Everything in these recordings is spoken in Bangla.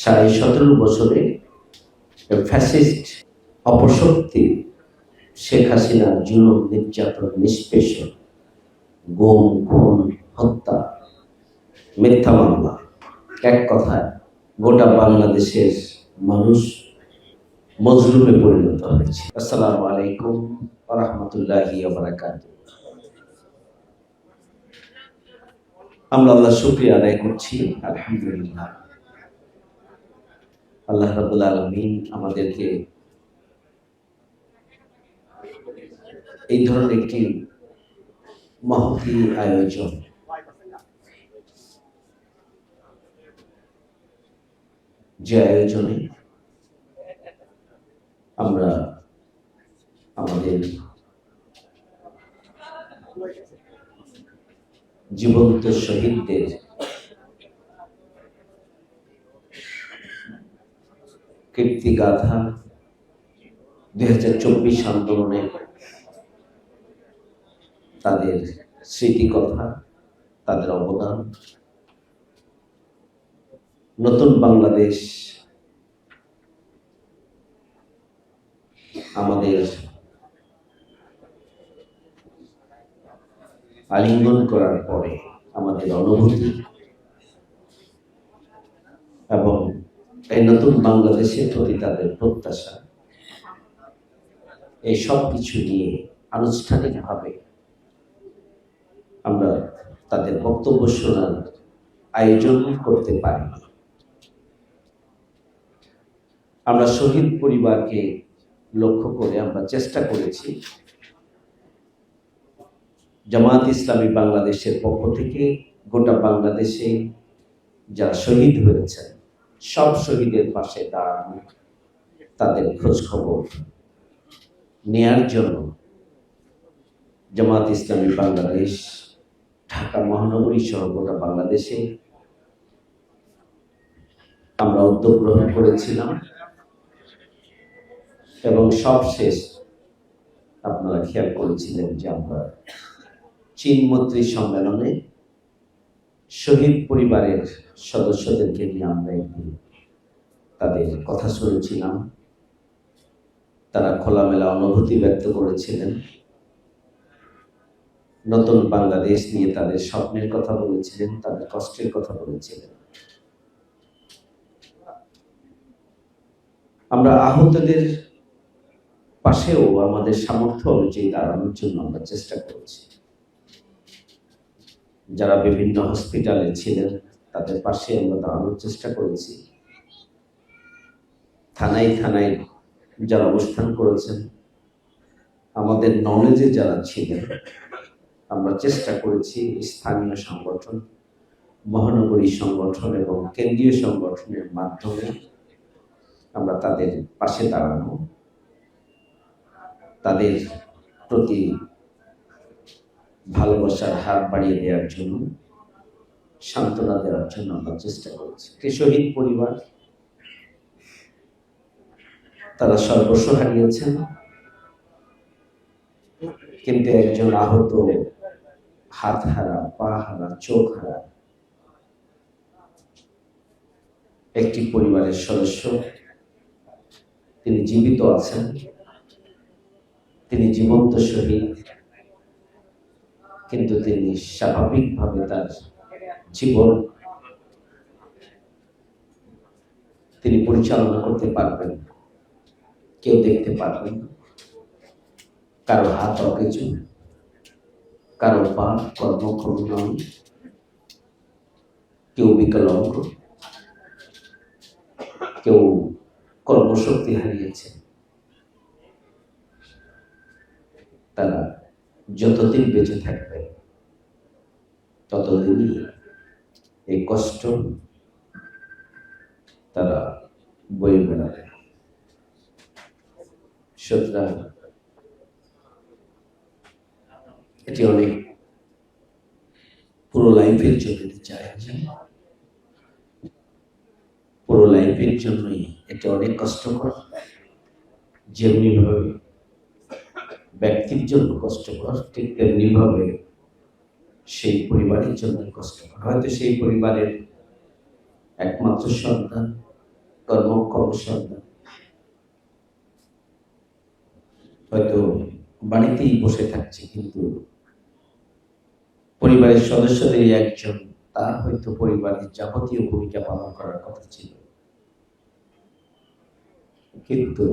সাড়ে সতেরো বছরে ফ্যাসিস্ট অপশক্তি শেখ হাসিনার জুলুম, নির্যাতন, নিষ্পেষণ, গুম, খুন, হত্যা, মিথ্যা মামলা। এক কথায়, গোটা বাংলাদেশের মানুষ মজলুমে পরিণত হয়েছে। আসসালামু আলাইকুম রহমতুল্লাহি আমরা আল্লাহ শুক্রিয়া আদায় করছি। আলহামদুলিল্লাহ। আল্লাহ রাবুল আলমিন আমাদেরকে এই ধরনের একটি মহতি আয়োজন যে আয়োজনে আমরা আমাদের জীবন্ত শহীদদের কীর্তিগাথা দুই হাজার চব্বিশ আন্দোলনে তাদের স্মৃতিকথা, তাদের অবদান, নতুন বাংলাদেশ আমাদের আলিঙ্গন করার পরে আমাদের অনুভূতি এবং এই নতুন বাংলাদেশের প্রতি তাদের প্রত্যাশা। এই সব কিছু নিয়ে আনুষ্ঠানিকভাবে আমরা তাদের বক্তব্য শোনার আয়োজন করতে পারি। আমরা শহীদ পরিবারকে লক্ষ্য করে আমরা চেষ্টা করেছি জামাত ইসলামী বাংলাদেশের পক্ষ থেকে গোটা বাংলাদেশে যারা শহীদ হয়েছেন সব শহীদের পাশে দাঁড়ানো, তাদের খোঁজ খবর নেয়ার জন্য জামাত ইসলামী বাংলাদেশ, ঢাকা মহানগরী সহ গোটা বাংলাদেশে আমরা উদ্যোগ গ্রহণ করেছিলাম। এবং সবশেষ আপনারা খেয়াল করেছিলেন যে আমরা চীন মন্ত্রী সম্মেলনে শহীদ পরিবারের সদস্যদেরকে নিয়ে আমরা একটি তাদের কথা শুনেছিলাম। তারা খোলামেলা অনুভূতি ব্যক্ত করেছিলেন। নতুন বাংলাদেশ নিয়ে তাদের স্বপ্নের কথা বলেছিলেন, তাদের কষ্টের কথা বলেছিলেন। আমরা আহতদের পাশেও আমাদের সামর্থ্য অনুযায়ী দাঁড়ানোর জন্য আমরা চেষ্টা করেছি। যারা বিভিন্ন হসপিটালে ছিলেন, তাদের পাশে আমরা দাঁড়ানোর চেষ্টা করেছি। থানায় থানায় যারা অবস্থান করেছেন, আমাদের নলেজে যারা ছিলেন, আমরা চেষ্টা করেছি স্থানীয় সংগঠন, মহানগরী সংগঠন এবং কেন্দ্রীয় সংগঠনের মাধ্যমে আমরা তাদের পাশে দাঁড়ানো, তাদের প্রতি ভালোবাসার হাত বাড়িয়ে দেওয়ার জন্য, সান্ত্বনা দেওয়ার জন্য আমরা চেষ্টা করেছি। একটি পরিবার, তারা সর্বস্ব হারিয়েছেন। কিন্তু একজন আহত, হাত হারা, পা হারা, চোখ হারা, একটি পরিবারের সদস্য, তিনি জীবিত আছেন। তিনি জীবন্ত শহীদ। কিন্তু তিনি স্বাভাবিকভাবে তার জীবন তিনি পরিচালনা করতে পারবেন কেউ দেখতে পারবেন কারও হাত অকেজু, কারও পা কর্মক্ষম কেউ বিকলাঙ্গ, কেউ কর্মশক্তি হারিয়েছে। তারা যতদিন বেঁচে থাকবে, ততদিনই এই কষ্ট তারা বয়ে বেড়াবে। সুতরাং এটি অনেক পুরো লাইফের জন্য চায় পুরো লাইফের জন্যই এটা অনেক কষ্টকর। যেমনি ভাবে ব্যক্তির জন্য কষ্টকর ঠিক তেমনি ভাবে সেই পরিবারের জন্য কষ্টকর হয়তো সেই পরিবারের একমাত্র সন্তান, কর্মক্ষম দেন। হয়তো বাড়িতেই বসে থাকছে, কিন্তু পরিবারের সদস্যদের একজন, তার হয়তো পরিবারের যাবতীয় ভূমিকা পালন করার কথা ছিল। কিন্তু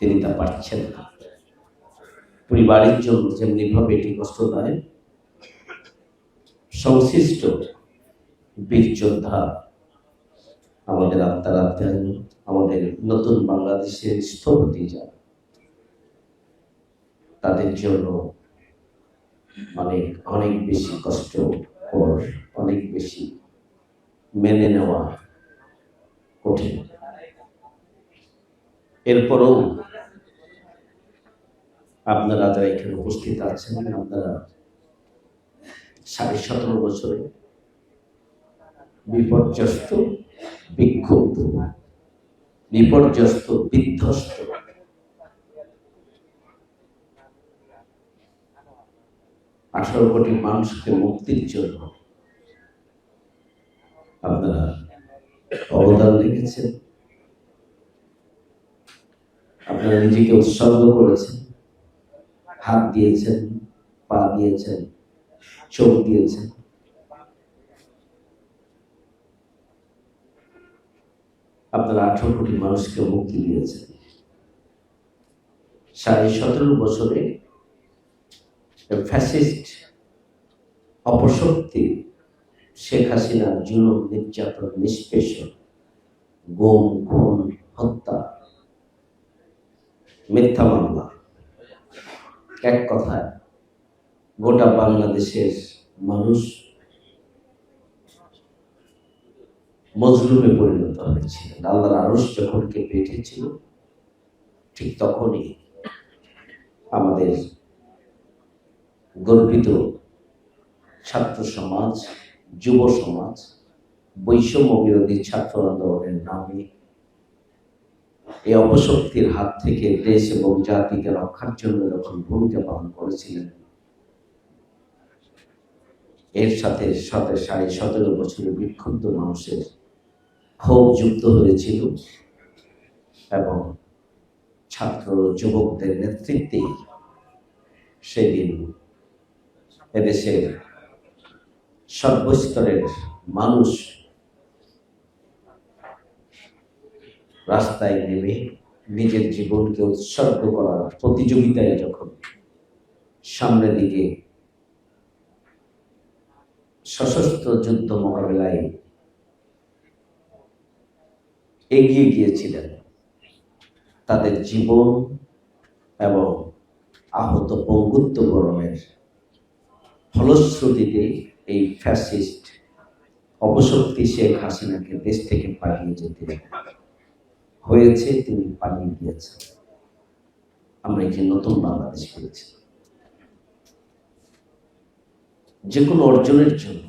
তিনি তা পারছেন না। পরিবারের জন্য যেমনি ভাবে এটি কষ্টদায় সংশ্লিষ্ট বীর যোদ্ধা আমাদের আত্মার আত্মায় আমাদের নতুন বাংলাদেশের স্থপতি যা তাদের জন্য অনেক অনেক বেশি কষ্ট অনেক বেশি মেনে নেওয়া কঠিন। এরপরও আপনারা যারা এখানে উপস্থিত আছেন, আপনারা সাড়ে সতেরো বছরে বিপর্যস্ত, বিক্ষুব্ধ, বিপর্যস্ত, বিধ্বস্ত আঠারো কোটি মানুষকে মুক্তির জন্য আপনারা অবদান রেখেছেন। আপনারা নিজেকে উৎসর্গ করেছেন। হাত দিয়েছেন, পা দিয়েছেন, চোখ দিয়েছেন। আপনারা আঠারো কোটি মানুষকে মুক্তি দিয়েছেন। সাড়ে সতেরো বছরে ফ্যাসিস্ট অপশক্তি শেখ হাসিনার জুলুম, নির্যাতন, নিষ্পেষণ, গুম, খুন, হত্যা, মিথ্যা মামলা। এক কথায়, গোটা বাংলাদেশের মানুষ মজলুমে পরিণত হয়েছিলেন আল্লাহর আরস যখন কেঁপে উঠেছিল, ঠিক তখনই আমাদের গর্বিত ছাত্র সমাজ, যুব সমাজ, বৈষম্য বিরোধী ছাত্র আন্দোলনের নামে এই অপশক্তির হাত থেকে দেশ এবং জাতিকে রক্ষার জন্য যখন ভূমিকা পালন করেছিলেন, এর সাথে সাথে সাড়ে সতেরো বছরের বিক্ষুব্ধ মানুষের ক্ষোভ যুক্ত হয়েছিল এবং ছাত্র যুবকদের নেতৃত্বে সেদিন এদেশের সর্বস্তরের মানুষ রাস্তায় নেমে নিজের জীবনকে উৎসর্গ করার প্রতিযোগিতায় যখন সামনের দিকে সশস্ত্র যুদ্ধ মোকাবেলায় এগিয়ে গিয়েছিলেন, তাদের জীবন এবং আহত পঙ্গুত্ব বরণের ফলশ্রুতিতে এই ফ্যাসিস্ট অপশক্তি শেখ হাসিনাকে দেশ থেকে পালিয়ে যেতে হয়েছে, তিনি পালিয়ে গিয়েছেন। আমরা একটি নতুন বাংলাদেশ পেয়েছি। যে কোনো অর্জনের জন্য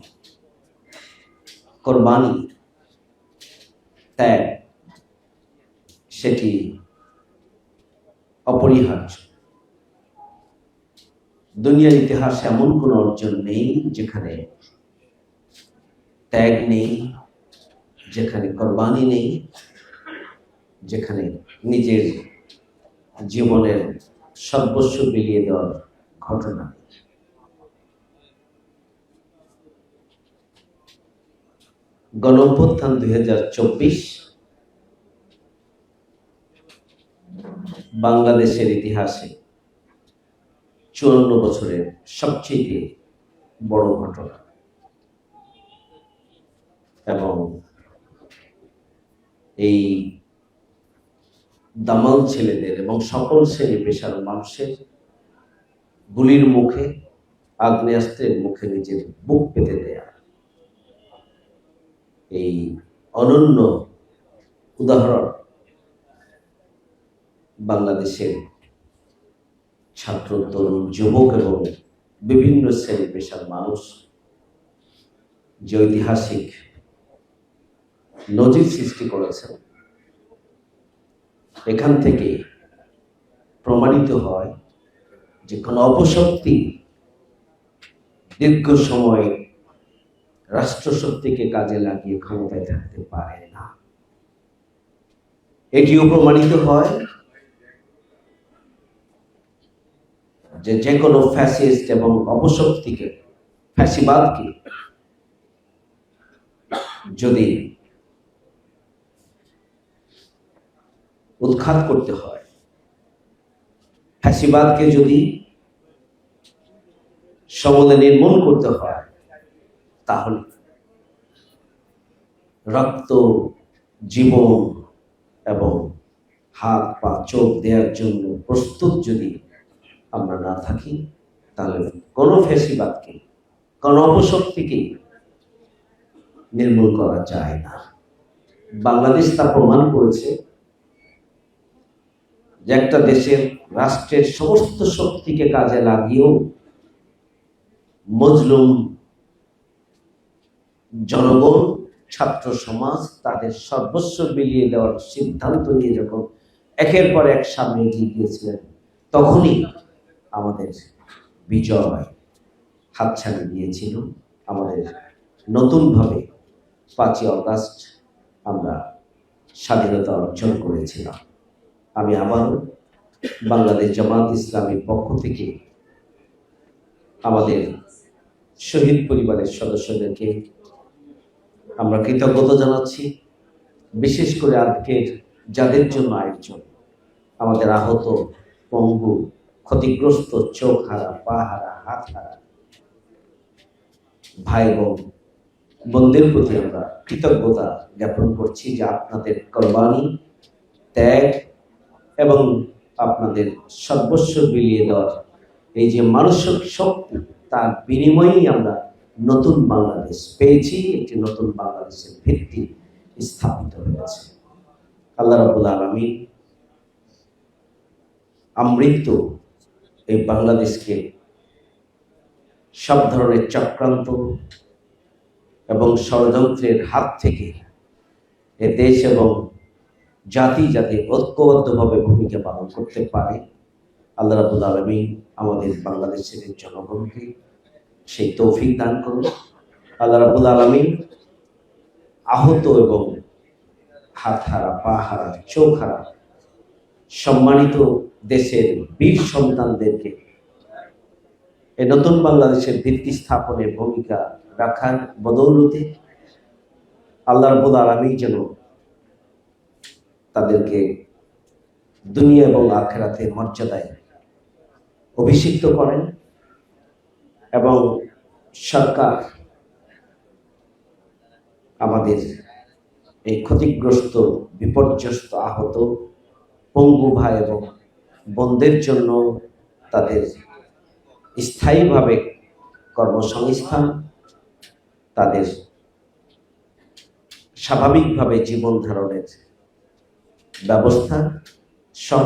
কোরবানি ত্যাগ, সেটি অপরিহার্য। দুনিয়ার ইতিহাসে এমন কোনো অর্জন নেই যেখানে ত্যাগ নেই, যেখানে কোরবানি নেই যেখানে নিজের জীবনের সর্বস্ব বিলিয়ে দেওয়ার ঘটনা। নেই গণঅভ্যুত্থান দুই হাজার চব্বিশ বাংলাদেশের ইতিহাসে চুয়ান্ন বছরের সবচেয়ে বড় ঘটনা। এবং এই দামাল ছেলেদের এবং সকল শ্রেণি পেশার মানুষের গুলির মুখে, আগ্নেয়াস্ত্রের মুখে নিজের বুক পেতে দেয়া। এই অনন্য উদাহরণ বাংলাদেশের ছাত্র, তরুণ, যুবক এবং বিভিন্ন শ্রেণি পেশার মানুষ যে ঐতিহাসিক নজির সৃষ্টি করেছেন। এখান থেকে প্রমাণিত হয় যে কোনো অপশক্তি দীর্ঘ সময় রাষ্ট্রশক্তিকে কাজে লাগিয়ে ক্ষমতায় থাকতে পারে না। এটিও প্রমাণিত হয় যে যে কোনো ফ্যাসিস্ট এবং অপশক্তিকে ফ্যাসিবাদকে যদি উৎখাত করতে হয়। ফ্যাসিবাদকে যদি সমূলে নির্মূল করতে হয়, তাহলে রক্ত, জীবন এবং হাত, পা, চোখ দেওয়ার জন্য প্রস্তুত যদি আমরা না থাকি, তাহলে কোনো ফেসিবাদকে কোনো অপশক্তিকে নির্মূল করা যায় না। বাংলাদেশ তা প্রমাণ করেছে যে একটা দেশের রাষ্ট্রের সমস্ত শক্তিকে কাজে লাগিয়েও মজলুম জনগণ, ছাত্র সমাজ তাদের সর্বস্ব বিলিয়ে দেওয়ার সিদ্ধান্ত নিয়ে যখন একের পর এক সামনে এগিয়ে গিয়েছিলেন, তখনই আমাদের বিজয় হাতছানি দিয়েছিল। আমাদের নতুনভাবে পাঁচই অগাস্ট আমরা স্বাধীনতা অর্জন করেছিলাম। আমি আবারও বাংলাদেশ জামাত ইসলামের পক্ষ থেকে আমাদের শহীদ পরিবারের সদস্যদেরকে আমরা কৃতজ্ঞতা জানাচ্ছি। বিশেষ করে আজকের যাদের জন্য আয়োজন, আমাদের আহত পঙ্গু ক্ষতিগ্রস্ত চোখ হারা পা হারা হাত হারা ভাই বোন বোনদের প্রতি আমরা কৃতজ্ঞতা জ্ঞাপন করছি যে আপনাদের কোরবানি, ত্যাগ এবং আপনাদের সর্বস্ব বিলিয়ে দেওয়ার। এই যে মানসিক শক্তি, তার বিনিময়েই আমরা নতুন বাংলাদেশ পেয়েছি, একটি নতুন বাংলাদেশের ভিত্তি স্থাপিত হয়েছে। আল্লাহ রাবুল আলমী আমৃত এই বাংলাদেশকে সব ধরনের চক্রান্ত এবং ষড়যন্ত্রের হাত থেকে এ দেশ এবং জাতি যাতে ঐক্যবদ্ধভাবে ভূমিকা পালন করতে পারে। আল্লাহ রাবুল আলমী আমাদের বাংলাদেশের জনগণকে সেই তৌফিক দান করুন। আল্লাহ রাবুল আলমী আহত এবং হাত হারা পা হারা চোখ হারা সম্মানিত দেশের বীর সন্তানদেরকে এই নতুন বাংলাদেশের ভিত্তি স্থাপনের ভূমিকা রাখার বদৌলতে আল্লাহ রবুল আলমী যেন তাদেরকে দুনিয়া এবং আখেরাতের মর্যাদায় অভিষিক্ত করেন এবং সরকার আমাদের এই ক্ষতিগ্রস্ত, বিপর্যস্ত আহত পঙ্গু ভাই এবং বন্ধের জন্য তাদের স্থায়ীভাবে কর্মসংস্থান, তাদের স্বাভাবিকভাবে জীবন ধারণের ব্যবস্থা সহ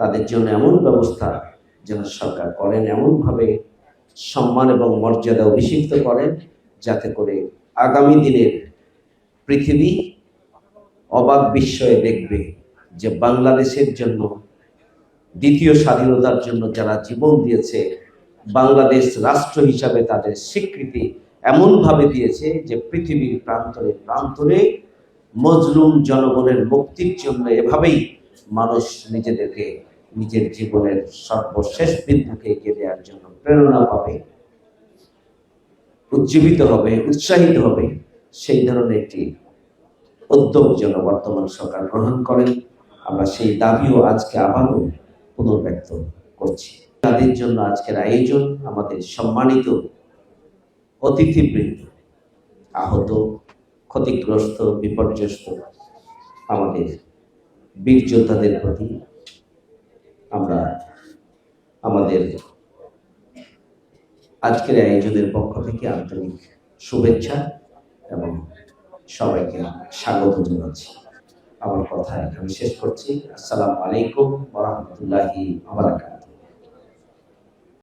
তাদের জন্য এমন ব্যবস্থা যেন সরকার করেন, এমনভাবে সম্মান এবং মর্যাদা অভিষিক্ত করেন যাতে করে আগামী দিনের পৃথিবী অবাক বিস্ময়ে দেখবে যে বাংলাদেশের জন্য, দ্বিতীয় স্বাধীনতার জন্য যারা জীবন দিয়েছে, বাংলাদেশ রাষ্ট্র হিসাবে তাদের স্বীকৃতি এমনভাবে দিয়েছে যে পৃথিবীর প্রান্তরে প্রান্তরে মজলুম জনগণের মুক্তির জন্য এভাবেই মানুষ নিজেদেরকে নিজের জীবনের সর্বশেষ বিন্দুকে এগিয়ে দেওয়ার জন্য প্রেরণা পাবে, উজ্জীবিত হবে, উৎসাহিত হবে, সেই ধরনের একটি উদ্যোগ যেন বর্তমান সরকার গ্রহণ করেন। আমরা সেই দাবিও আজকে আবারও পুনর্ব্যক্ত করছি। তাদের জন্য আজকের আয়োজন আমাদের সম্মানিত অতিথিবৃন্দ, আহত ক্ষতিগ্রস্ত, বিপর্যস্ত আমাদের বীর যোদ্ধাদের প্রতি আমরা আমাদের আজকের আয়োজনের পক্ষ থেকে আন্তরিক শুভেচ্ছা এবং সবাইকে স্বাগত জানাচ্ছি। আমার কথা এখানে শেষ করছি। আসসালামু আলাইকুম ওরহমতুল্লাহি আবরাকাত